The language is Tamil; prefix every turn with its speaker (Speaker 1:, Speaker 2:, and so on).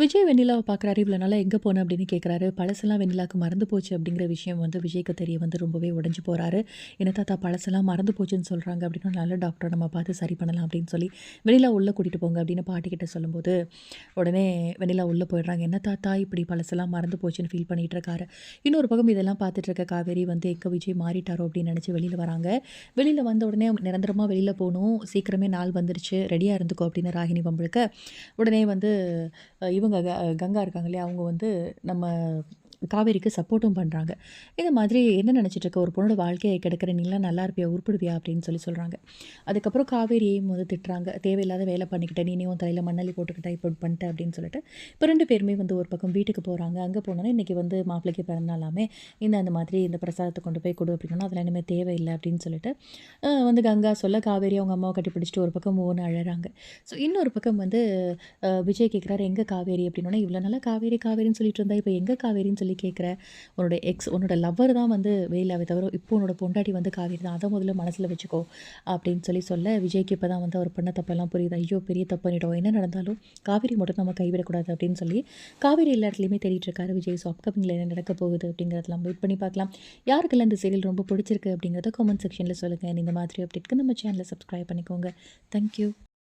Speaker 1: விஜய் வெண்ணிலாவை பார்க்குறாரு இவ்வளோ நாளாக எங்கே போனேன் அப்படின்னு கேட்குறாரு பழசெல்லாம் வெண்ணிலாவுக்கு மறந்து போச்சு அப்படிங்கிற விஷயம் வந்து விஜய்க்கு தெரிய வந்து ரொம்பவே உடஞ்சி போகிறாரு என்ன தாத்தா பழசெல்லாம் மறந்து போச்சுன்னு சொல்கிறாங்க அப்படின்னா நல்ல டாக்டரை நம்ம பார்த்து சரி பண்ணலாம் அப்படின்னு சொல்லி வெண்ணிலா உள்ளே கூட்டிகிட்டு போங்க அப்படின்னு பாட்டிக்கிட்ட சொல்லும்போது உடனே வெண்ணிலா உள்ளே போயிடுறாங்க. என்ன தாத்தா இப்படி பழசெல்லாம் மறந்து போச்சுன்னு ஃபீல் பண்ணிகிட்டு இருக்காரு. இன்னொரு பக்கம் இதெல்லாம் பார்த்துட்டு இருக்க காவேரி வந்து எங்கே விஜய் மாறிட்டாரோ அப்படின்னு நினச்சி வெளியில் வராங்க. வெளியில் வந்த உடனே நிரந்தரமாக வெளியில் போகணும். சீக்கிரமே நாள் வந்துருச்சு. ரெடியாக இருந்துக்கோ அப்படின்னு ராகினி பம்பளுக்கு உடனே வந்து இவங்க சிவகங்கை கங்கா இருக்காங்க இல்லையா அவங்க வந்து நம்ம காவேரிக்கு சப்போர்ட்டும் பண்ணுறாங்க இது மாதிரி என்ன நினச்சிட்டு இருக்க? ஒரு பொண்ணோட வாழ்க்கையை கெடுக்கிற நீலாம் நல்லா இருப்பியா? உருப்பிடுவியா? அப்படின்னு சொல்லி சொல்கிறாங்க அதுக்கப்புறம் காவேரியையும் வந்து திட்டுறாங்க. தேவையில்லாத வேலை பண்ணிக்கிட்டேன் நீனையும் தலையில் மண்ணாளி போட்டுக்கிட்ட இப்போ பண்ணிட்ட அப்படின்னு சொல்லிட்டு. இப்போ ரெண்டு பேருமே வந்து ஒரு பக்கம் வீட்டுக்கு போகிறாங்க அங்கே போனோன்னே இன்றைக்கி வந்து மாப்பிள்ளைக்கு பிறந்தாலாமே இந்த அந்த மாதிரி இந்த பிரசாதத்தை கொண்டு போய் கொடு அப்படின்னா அதெல்லாம் இனிமேல் தேவையில்லை அப்படின்னு சொல்லிட்டு வந்து கங்கா சொல்ல காவேரி அவங்க அம்மாவை கட்டி பிடிச்சிட்டு ஒரு பக்கம் ஓன்னு அழகிறாங்க ஸோ இன்னொரு பக்கம் வந்து விஜய் கேட்குறாரு எங்கே காவேரி? அப்படின்னா இவ்வளோ நாளாக காவேரி காவேரின்னு சொல்லிட்டு இருந்தா இப்போ எங்கே காவேரின்னு சொல்லி கேட்குற உன்னோட எக்ஸ் உன்னோட லவ்வர் தான் வந்து வேலாவே தவிர இப்போ உன்னோட பொண்டாட்டி வந்து காவேரி தான். அதை முதல்ல மனசில் வச்சுக்கோ அப்படின்னு சொல்லி சொல்ல விஜய்க்கு இப்போ தான் வந்து அவர் பண்ண தப்பெல்லாம் புரியுது. ஐயோ பெரிய தப்பு பண்ணிட்டோம். என்ன நடந்தாலும் காவேரி மட்டும் நம்ம கைவிடக்கூடாது அப்படின்னு சொல்லி காவேரி எல்லா இடத்துலையுமே தேடிட்டு இருக்காரு விஜய். ஸோ அப்கமிங்கில் என்ன நடக்க போகுது அப்படிங்கிறதெல்லாம் வெயிட் பண்ணி பார்க்கலாம். யாருக்கெல்லாம் இந்த சீரியல் ரொம்ப பிடிச்சிருக்கு அப்படிங்கிறத கமெண்ட் செக்ஷனில் சொல்லுங்கள் இந்த மாதிரி அப்டேட்க்கு நம்ம சேனலை சப்ஸ்கிரைப் பண்ணிக்கோங்க. தேங்க்யூ